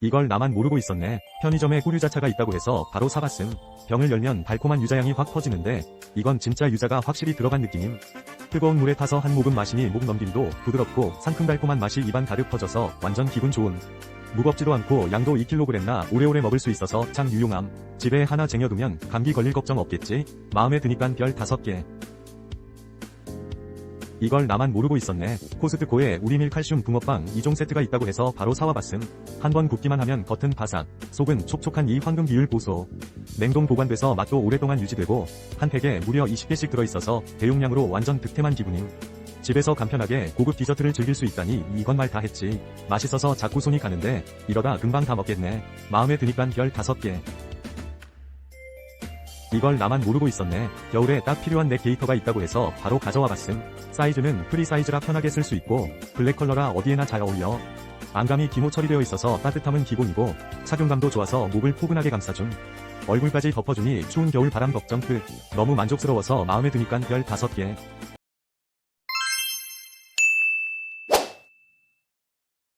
이걸 나만 모르고 있었네. 편의점에 꾸류자차가 있다고 해서 바로 사봤음. 병을 열면 달콤한 유자향이 확 퍼지는데 이건 진짜 유자가 확실히 들어간 느낌임. 뜨거운 물에 타서 한 모금 마시니 목 넘김도 부드럽고 상큼달콤한 맛이 입안 가득 퍼져서 완전 기분 좋은. 무겁지도 않고 양도 2kg나 오래오래 먹을 수 있어서 짱 유용함. 집에 하나 쟁여두면 감기 걸릴 걱정 없겠지? 마음에 드니깐 별 5개. 이걸 나만 모르고 있었네. 코스트코에 우리밀 칼슘 붕어빵 2종 세트가 있다고 해서 바로 사와봤음. 한 번 굽기만 하면 겉은 바삭, 속은 촉촉한 이 황금 비율 보소. 냉동 보관돼서 맛도 오랫동안 유지되고 한 팩에 무려 20개씩 들어있어서 대용량으로 완전 득템한 기분임. 집에서 간편하게 고급 디저트를 즐길 수 있다니 이건 말 다 했지. 맛있어서 자꾸 손이 가는데 이러다 금방 다 먹겠네. 마음에 드니깐 별 5개. 이걸 나만 모르고 있었네. 겨울에 딱 필요한 내 게이터가 있다고 해서 바로 가져와 봤음. 사이즈는 프리 사이즈라 편하게 쓸 수 있고 블랙 컬러라 어디에나 잘 어울려. 안감이 기모 처리되어 있어서 따뜻함은 기본이고 착용감도 좋아서 목을 포근하게 감싸줌. 얼굴까지 덮어주니 추운 겨울 바람 걱정 끝. 너무 만족스러워서 마음에 드니깐 별 5개.